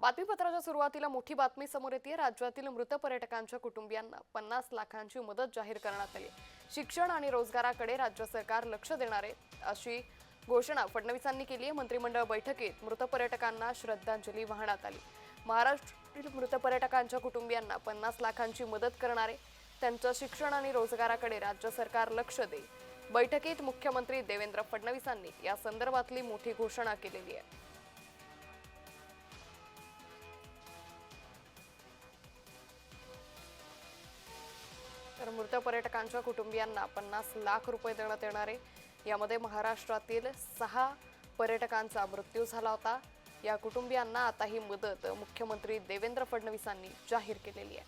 बातमीपत्राच्या सुरुवातीला मोठी बातमी समोर येते राज्यातील मृत पर्यटकांच्या कुटुंबियांना पन्नास लाखांची मदत जाहीर करण्यात आली शिक्षण आणि रोजगाराकडे राज्य सरकार लक्ष देणार आहे अशी घोषणा फडणवीसांनी केली आहे. मंत्रिमंडळ बैठकीत मृत पर्यटकांना श्रद्धांजली वाहण्यात आली. महाराष्ट्रातील मृत पर्यटकांच्या कुटुंबियांना पन्नास लाखांची मदत करणारे त्यांच्या त्यांचं शिक्षण आणि रोजगाराकडे राज्य सरकार लक्ष देईल. बैठकीत मुख्यमंत्री देवेंद्र फडणवीसांनी या संदर्भातली मोठी घोषणा केलेली आहे. तर मृत पर्यटकांच्या कुटुंबियांना पन्नास लाख रुपये देण्यात येणार आहे. यामध्ये महाराष्ट्रातील सहा पर्यटकांचा मृत्यू झाला होता. या कुटुंबियांना आता ही मदत मुख्यमंत्री देवेंद्र फडणवीसांनी जाहीर केलेली आहे.